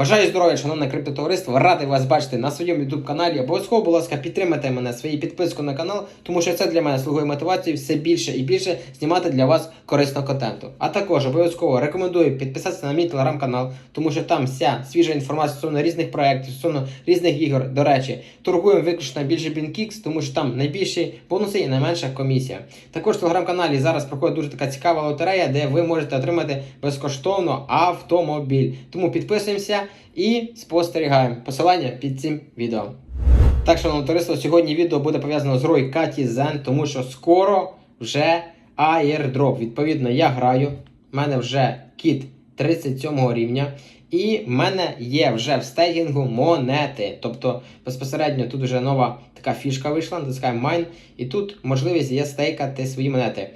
Бажаю здоров'я, шановне криптотовариство. Радий вас бачити на своєму youtube каналі. Обов'язково, будь ласка, підтримайте мене своєю підпискою на канал, тому що це для мене слугує мотивацією все більше і більше знімати для вас корисного контенту. А також обов'язково рекомендую підписатися на мій телеграм-канал, тому що там вся свіжа інформація стосовно різних проєктів, стосовно різних ігор. До речі, торгуємо виключно більше BinKix, тому що там найбільші бонуси і найменша комісія. Також в телеграм-каналі зараз проходить дуже така цікава лотерея, де ви можете отримати безкоштовно автомобіль. Тому підписуємося і спостерігаємо. Посилання під цим відео. Так, шановне товариство, сьогодні відео буде пов'язано з Рой Каті Зен, тому що скоро вже airdrop. Відповідно, я граю. У мене вже кіт 37 рівня. І в мене є вже в стейкінгу монети. Тобто, безпосередньо тут вже нова така фішка вийшла, натискаємо Mine, і тут можливість є стейкати свої монети.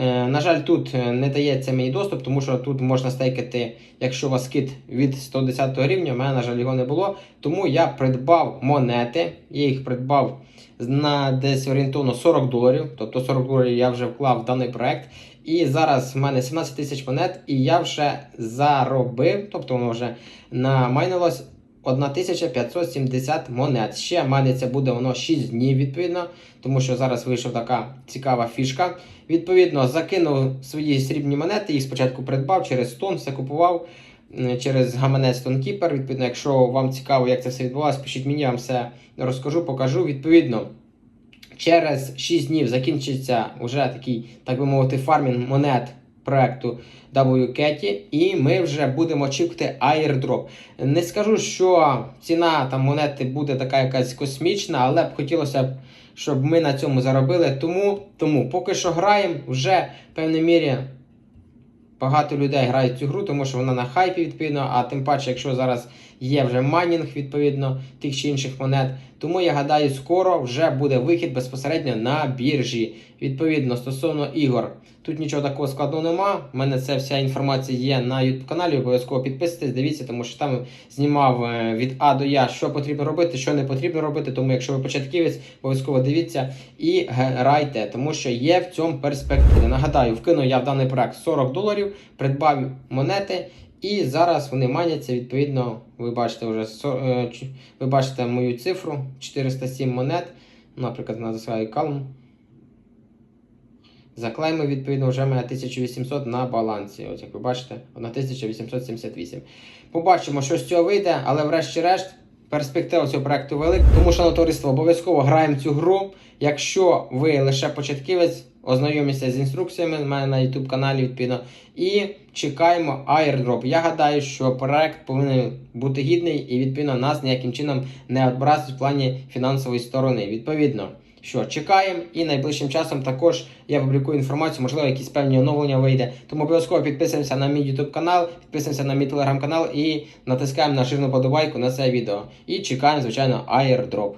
Е, на жаль, тут е, не дається мені доступ, тому що тут можна стейкати, якщо у вас кит від 110 рівня, у мене, на жаль, його не було. Тому я придбав монети. Я їх придбав на десь орієнтовно 40 доларів. Тобто 40 доларів я вже вклав в даний проект. І зараз в мене 17 тисяч монет, і я вже заробив, тобто воно вже намайнилось 1570 монет. Ще майниться буде воно 6 днів, відповідно, тому що зараз вийшла така цікава фішка. Відповідно, закинув свої срібні монети, їх спочатку придбав через тон, все купував через гаманець Тонкіпер. Відповідно, якщо вам цікаво, як це все відбувалося, пишіть мені, я вам все розкажу, покажу. Відповідно, через 6 днів закінчиться вже такий, так би мовити, фармінг монет проекту WCAT, і ми вже будемо очікувати airdrop. Не скажу, що ціна там монети буде така якась космічна, але б хотілося б, щоб ми на цьому заробили. Тому, тому поки що граємо, вже в певній мірі багато людей грають цю гру, тому що вона на хайпі, відповідно, а тим паче, якщо зараз є вже майнінг, відповідно, тих чи інших монет. Тому я гадаю, скоро вже буде вихід безпосередньо на біржі. Відповідно, стосовно ігор, тут нічого такого складного нема. У мене це вся інформація є на YouTube каналі. Обов'язково підписуйтесь, дивіться, тому що там знімав е, від А до Я, що потрібно робити, що не потрібно робити. Тому, якщо ви початківець, обов'язково дивіться і грайте, тому що є в цьому перспектива. Нагадаю, вкинув я в даний проект 40 доларів, придбав монети. І зараз вони маняться, відповідно, ви бачите вже е, ви бачите мою цифру 407 монет. Наприклад, називаю калм. Заклейми, відповідно, вже має 1800 на балансі. Ось як ви бачите, 1878. Побачимо, що з цього вийде, але врешті-решт. Перспектива цього проекту велика, тому що товариство обов'язково граємо цю гру. Якщо ви лише початківець, ознайоміться з інструкціями в мене на YouTube каналі відповідно. І чекаємо airdrop. Я гадаю, що проект повинен бути гідний і відповідно нас ніяким чином не відбрасить в плані фінансової сторони. Відповідно, що чекаємо, і найближчим часом також я публікую інформацію, можливо, якісь певні оновлення вийде. Тому обов'язково підписуємося на мій YouTube канал, підписуємося на мій телеграм канал і натискаємо на жирну подобайку на це відео. І чекаємо, звичайно, airdrop.